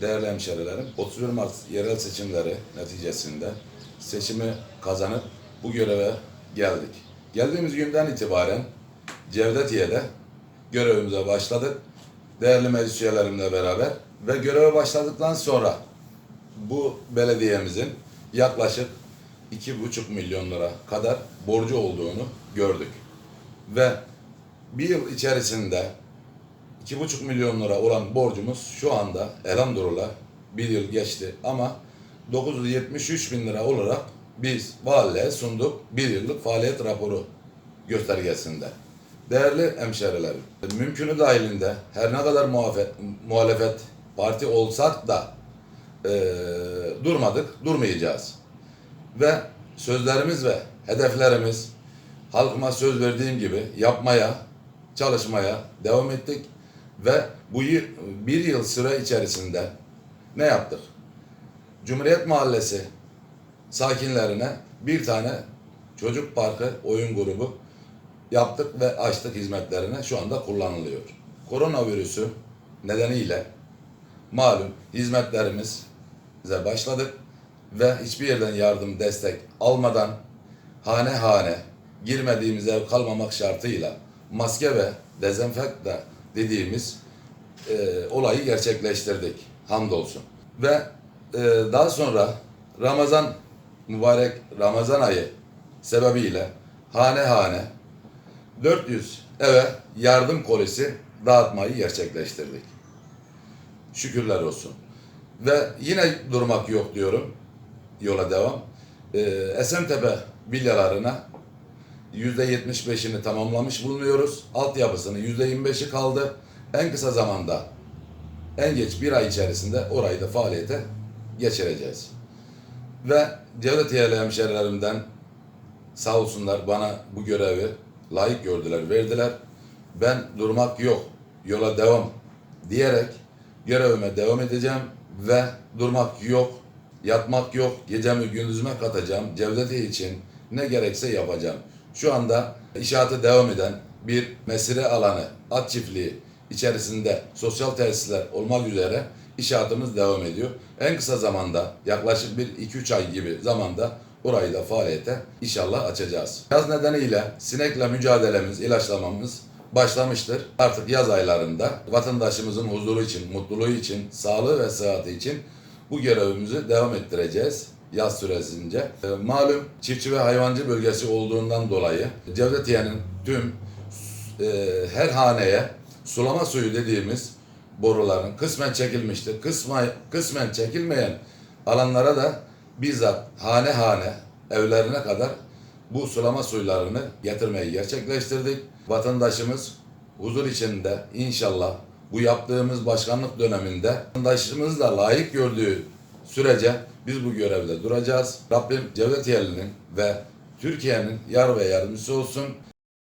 Değerli hemşerilerim, 31 Mart yerel seçimleri neticesinde seçimi kazanıp bu göreve geldik. Geldiğimiz günden itibaren Cevdetiye'de görevimize başladık. Değerli meclis üyelerimle beraber ve göreve başladıktan sonra bu belediyemizin yaklaşık 2,5 milyon lira kadar borcu olduğunu gördük. Ve bir yıl içerisinde 2,5 milyon lira olan borcumuz şu anda elhamdülillah bir yıl geçti ama 973 bin lira olarak biz valiliğe sunduk bir yıllık faaliyet raporu göstergesinde. Değerli hemşerilerim, mümkünü dahilinde her ne kadar muhalefet, muhalefet parti olsak da eee, durmadık, durmayacağız. Ve sözlerimiz ve hedeflerimiz halkıma söz verdiğim gibi yapmaya, çalışmaya devam ettik. Ve bu yıl, bir yıl süre içerisinde ne yaptık? Cumhuriyet Mahallesi sakinlerine bir tane çocuk parkı oyun grubu yaptık ve açtık hizmetlerine şu anda kullanılıyor. Koronavirüsü nedeniyle malum hizmetlerimize başladık ve hiçbir yerden yardım destek almadan hane hane girmediğimiz ev kalmamak şartıyla maske ve dezenfekta dediğimiz e, olayı gerçekleştirdik. Hamdolsun. Ve e, daha sonra Ramazan mübarek Ramazan ayı sebebiyle hane hane 400 eve yardım kolisi dağıtmayı gerçekleştirdik. Şükürler olsun. Ve yine durmak yok diyorum. Yola devam. Ee, Esentepe villalarına %75'ini tamamlamış bulunuyoruz. Altyapısının %25'i kaldı. En kısa zamanda en geç bir ay içerisinde orayı da faaliyete geçireceğiz. Ve Cevdetiyeli hemşerilerimden sağ olsunlar bana bu görevi layık gördüler, verdiler. Ben durmak yok, yola devam diyerek görevime devam edeceğim ve durmak yok, yatmak yok, gecemi gündüzüme katacağım. Cevdetiye için ne gerekse yapacağım. Şu anda inşaatı devam eden bir mesire alanı, at çiftliği içerisinde sosyal tesisler olmak üzere inşaatımız devam ediyor. En kısa zamanda yaklaşık bir 2-3 ay gibi zamanda orayı da faaliyete inşallah açacağız. Yaz nedeniyle sinekle mücadelemiz, ilaçlamamız başlamıştır. Artık yaz aylarında vatandaşımızın huzuru için, mutluluğu için, sağlığı ve sıhhati için bu görevimizi devam ettireceğiz yaz süresince. E, malum çiftçi ve hayvancı bölgesi olduğundan dolayı Cevdetiye'nin tüm e, her haneye sulama suyu dediğimiz boruların kısmen çekilmiştir. Kısma, kısmen çekilmeyen alanlara da bizzat hane hane evlerine kadar bu sulama suylarını getirmeyi gerçekleştirdik. Vatandaşımız huzur içinde inşallah bu yaptığımız başkanlık döneminde vatandaşımız da layık gördüğü sürece biz bu görevde duracağız. Rabbim Cevdet Yeli'nin ve Türkiye'nin yar ve yardımcısı olsun.